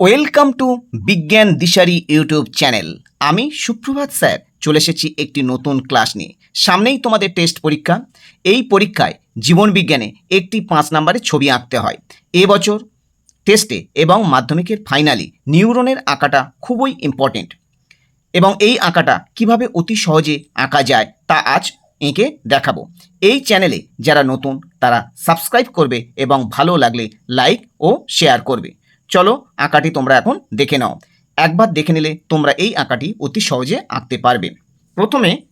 Welcome to বিজ্ঞান দিশারি YouTube channel. আমি সুপ্রভাত স্যার, চলে এসেছি একটি নতুন ক্লাস নিয়ে। সামনেই তোমাদের টেস্ট পরীক্ষা। এই পরীক্ষায় জীবন বিজ্ঞানে একটি পাঁচ নম্বরের ছবি আঁকতে হয়। এবছর টেস্টে এবং মাধ্যমিকের ফাইনালি নিউরনের আঁকাটা খুবই ইম্পর্টেন্ট এবং এই আঁকাটা কীভাবে অতি সহজে আঁকা যায় তা আজ এঁকে দেখাবো। এই চ্যানেলে যারা নতুন, তারা সাবস্ক্রাইব করবে এবং ভালো লাগলে লাইক ও শেয়ার করবে। চলো আঁকাটি তোমরা এখন দেখে নাও। একবার দেখে নিলে তোমরা এই আঁকাটি অতি সহজে আঁকতে পারবে। প্রথমে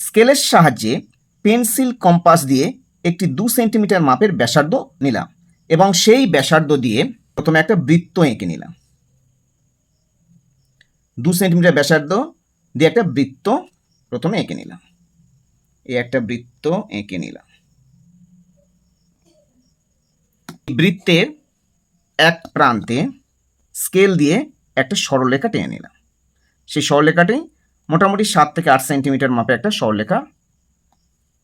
স্কেলের সাহায্যে পেন্সিল কম্পাস দিয়ে একটি দু সেন্টিমিটার মাপের ব্যাসার্ধ নিলাম এবং সেই ব্যাসার্ধ দিয়ে প্রথমে একটা বৃত্ত এঁকে নিলাম। দু সেন্টিমিটার ব্যাসার্ধ দিয়ে একটা বৃত্ত প্রথমে এঁকে নিলাম। এই একটা বৃত্ত এঁকে নিলাম। বৃত্তের এক প্রান্তে স্কেল দিয়ে একটা সরলরেখা টেনে নিলাম। সেই সরলরেখাটি মোটামুটি সাত থেকে আট সেন্টিমিটার মাপে একটা সরলরেখা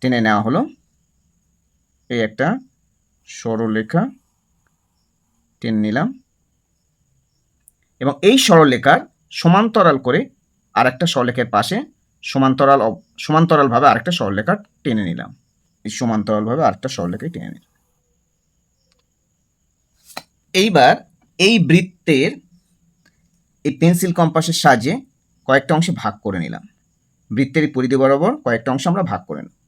টেনে নেওয়া হলো। এই একটা সরলরেখা টেনে নিলাম এবং এই সরলরেখার সমান্তরাল করে আরেকটা সরলরেখার পাশে সমান্তরাল সমান্তরালভাবে আরেকটা সরলরেখা টেনে নিলাম। এই সমান্তরালভাবে আরেকটা সরলরেখায় টেনে নিলাম। এইবার এই বৃত্তের এই পেন্সিল কম্পাসের সাহায্যে কয়েকটা অংশে ভাগ করে নিলাম। বৃত্তের পরিধি বরাবর কয়েকটা অংশ আমরা ভাগ করে নিলাম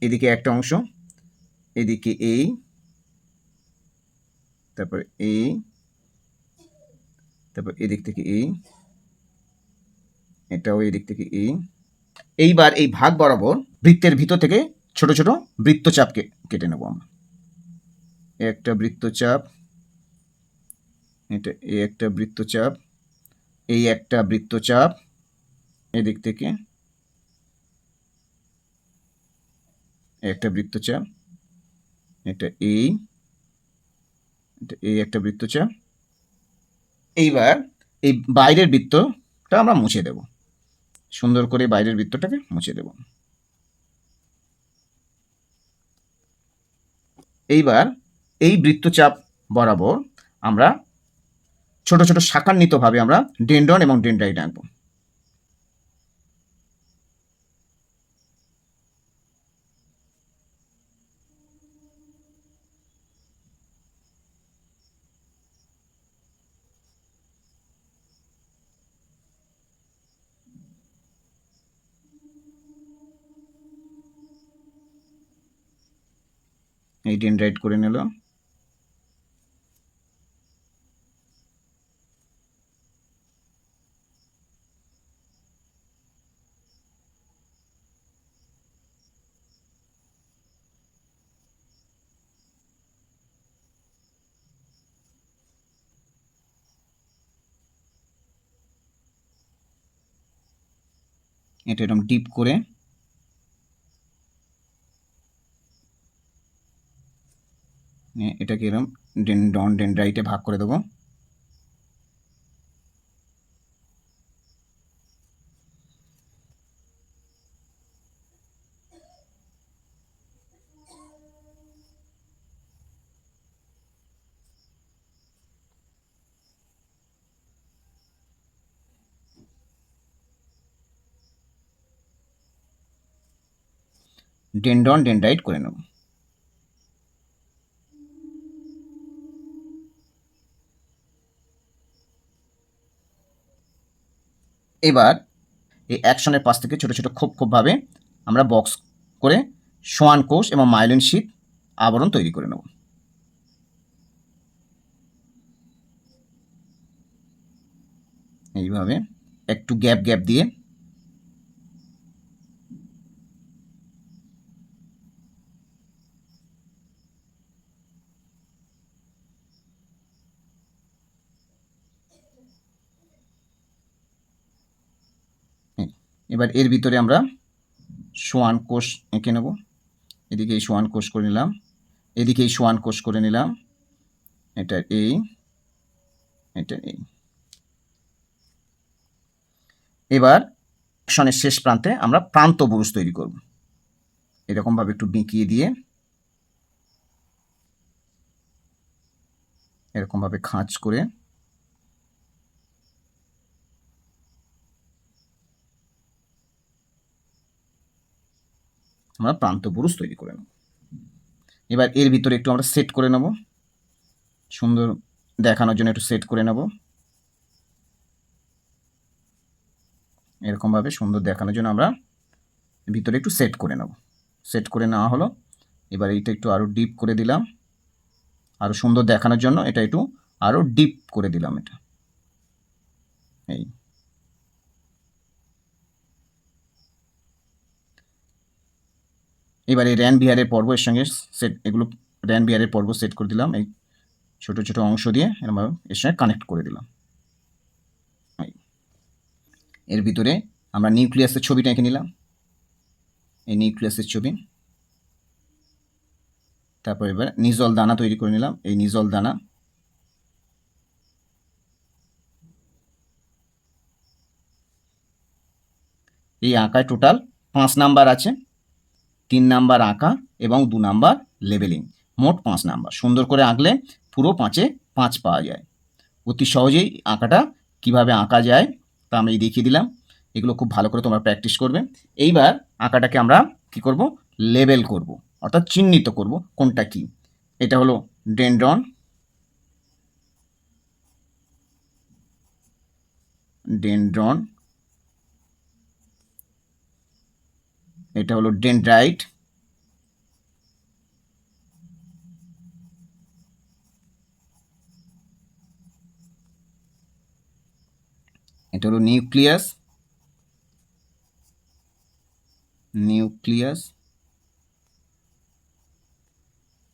এদিকে একটা অংশ, এদিকে এই, তারপরে এই, তারপর এদিক থেকে এই, এটাও এদিক থেকে এই। এইবার এই ভাগ বরাবর বৃত্তের ভিতর থেকে ছোট ছোট বৃত্তচাপ কে- কেটে নেব আমরা। একটা বৃত্তচাপ, এটা এই একটা বৃত্তচাপ, এই একটা বৃত্তচাপ, এদিক থেকে একটা বৃত্তচাপ, এটা এই এটা এই একটা বৃত্তচাপ। এইবার এই বাইরের বৃত্তটা আমরা মুছে দেব। সুন্দর করে বাইরের বৃত্তটাকে মুছে দেব। এইবার এই বৃত্তচাপ বরাবর আমরা ছোট ছোট শাখান্বিতভাবে আমরা ডেন্ডন এবং ডেন্ড্রাইট আঁকবো। এই ডেন্ড্রাইট করে নিল। এটা এরকম ডিপ করে। এটাকে এরকম ডেন ডন ডেন ডেন্ড্রাইটে ভাগ করে দেবো। ডেন্ডন ডেন্ড্রাইট করে নেব। এবার এই অ্যাকশনের পাশ থেকে ছোট ছোট খোপ খোপভাবে আমরা বক্স করে সোয়ান কোষ এবং মাইলিন শীত আবরণ তৈরি করে নেব। এইভাবে একটু গ্যাপ গ্যাপ দিয়ে এবার এর ভিতরে আমরা সোয়ান কোষ এঁকে নেব। এদিকে এই সোয়ান কোষ করে নিলাম। এদিকে এই সোয়ান কোষ করে নিলাম। এটা এই এটা এই এবার অ্যাকশনের শেষ প্রান্তে আমরা প্রান্ত বুরুষ তৈরি করব। এরকমভাবে একটু বিঁকিয়ে দিয়ে, এরকমভাবে খাঁজ করে আমরা প্রান্ত পুরুষ তৈরি করে নেব। এবার এর ভিতরে একটু আমরা সেট করে নেব। সুন্দর দেখানোর জন্য একটু সেট করে নেব। এরকমভাবে সুন্দর দেখানোর জন্য আমরা ভিতরে একটু সেট করে নেব। সেট করে নেওয়া হলো। এবার এইটা একটু আরও ডিপ করে দিলাম। আরও সুন্দর দেখানোর জন্য এটা একটু আরও ডিপ করে দিলাম এটা। এই। এবার এই র্যান বিহারের পর্ব এর সঙ্গে সেট এগুলো র্যান বিহারের পর্ব সেট করে দিলাম। এই ছোট ছোট অংশ দিয়ে এরকমভাবে এর সঙ্গে কানেক্ট করে দিলাম। এর ভিতরে আমরা নিউক্লিয়াসের ছবিটা এঁকে নিলাম। এই নিউক্লিয়াসের ছবি। তারপর এবার নিজল দানা তৈরি করে নিলাম। এই নিজল দানা এই আঁকায় টোটাল পাঁচ নাম্বার আছে। তিন নাম্বার আঁকা এবং দু নাম্বার লেবেলিং, মোট পাঁচ নাম্বার। সুন্দর করে আঁকলে পুরো পাঁচে পাঁচ পাওয়া যায়। অতি সহজেই আঁকাটা কীভাবে আঁকা যায় তা আমি দেখিয়ে দিলাম। এগুলো খুব ভালো করে তোমরা প্র্যাকটিস করবে। এইবার আঁকাটাকে আমরা কি করব? লেবেল করব, অর্থাৎ চিহ্নিত করব কোনটা কি। এটা হলো ডেন্ড্রন। ডেন্ড্রন এটা হলো ডেন্ড্রাইট এটা হলো নিউক্লিয়াস নিউক্লিয়াস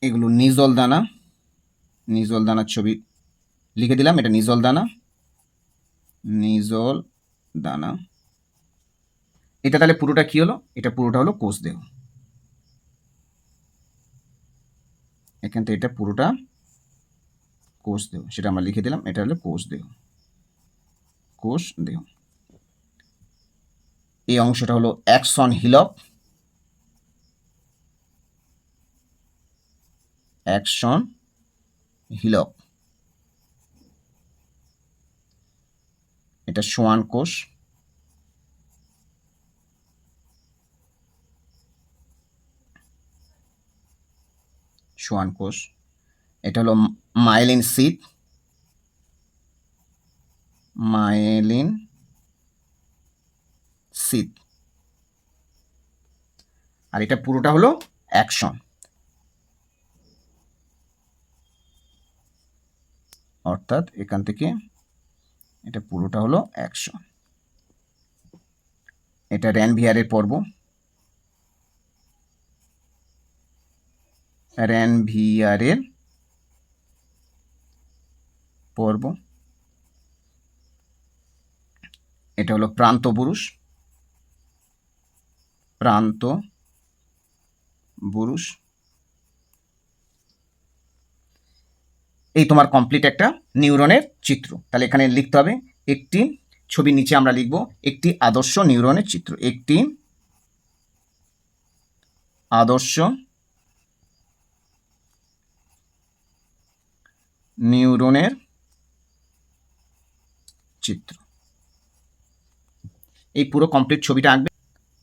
এগুলো নিজল দানা। নিজল দানার ছবি লিখে দিলাম, এটা নিজল দানা। নিজল দানা। এটা তাহলে পুরোটা কি হলো? এটা পুরোটা হলো কোষ দেহ। এখান থেকে এটা পুরোটা কোষ দেহ। সেটা আমরা লিখে দিলাম, এটা হলো কোষ দেহ। কোষ দেহ। এই অংশটা হলো অ্যাকশন হিলক। অ্যাকশন হিলক। এটা সোয়ান কোষ। সোয়ান কোষ এটা হলো মাইলিন সিট মাইলিন সিট আর এটা পুরোটা হলো অ্যাকশন অর্থাৎ এখান থেকে এটা পুরোটা হলো অ্যাকশন এটা র্যানভিয়ারের পর্ব। র্যানভিয়ারের পর্ব। এটা হলো প্রান্ত পুরুষ। প্রান্ত পুরুষ। এই তোমার কমপ্লিট একটা নিউরনের চিত্র। তাহলে এখানে লিখতে হবে, একটি ছবির নিচে আমরা লিখব, একটি আদর্শ নিউরনের চিত্র। একটি আদর্শ নিউরনের চিত্র। এই পুরো কমপ্লিট ছবিটা আঁকবে।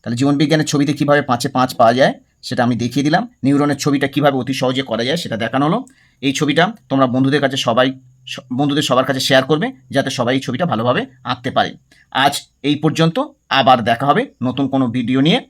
তাহলে জীবনবিজ্ঞানের ছবিতে কীভাবে পাঁচে পাঁচ পাওয়া যায়, সেটা আমি দেখিয়ে দিলাম। নিউরনের ছবিটা কীভাবে অতি সহজে করা যায়, সেটা দেখানো হলো। এই ছবিটা তোমরা বন্ধুদের কাছে সবাই বন্ধুদের সবার কাছে শেয়ার করবে, যাতে সবাই এই ছবিটা ভালোভাবে আঁকতে পারে। আজ এই পর্যন্ত আবার দেখা হবে নতুন কোনো ভিডিও নিয়ে।